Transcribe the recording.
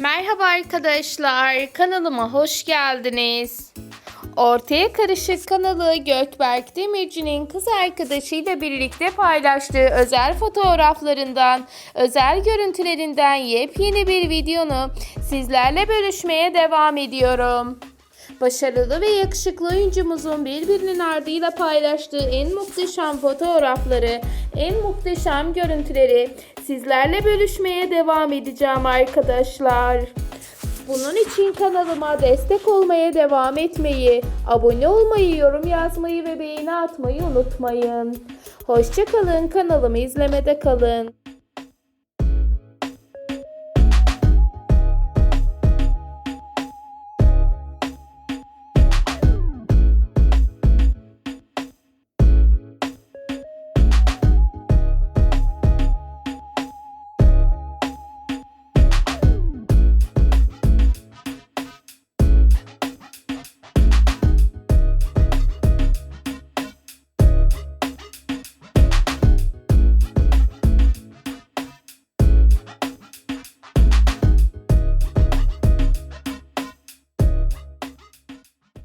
Merhaba arkadaşlar, kanalıma hoş geldiniz. Ortaya Karışık kanalı Gökberk Demirci'nin kız arkadaşıyla birlikte paylaştığı özel fotoğraflarından, özel görüntülerinden yepyeni bir videonu sizlerle bölüşmeye devam ediyorum. Başarılı ve yakışıklı oyuncumuzun birbirinin ardıyla paylaştığı en muhteşem fotoğrafları, en muhteşem görüntüleri sizlerle bölüşmeye devam edeceğim arkadaşlar. Bunun için kanalıma destek olmaya devam etmeyi, abone olmayı, yorum yazmayı ve beğeni atmayı unutmayın. Hoşçakalın, kanalımı izlemede kalın.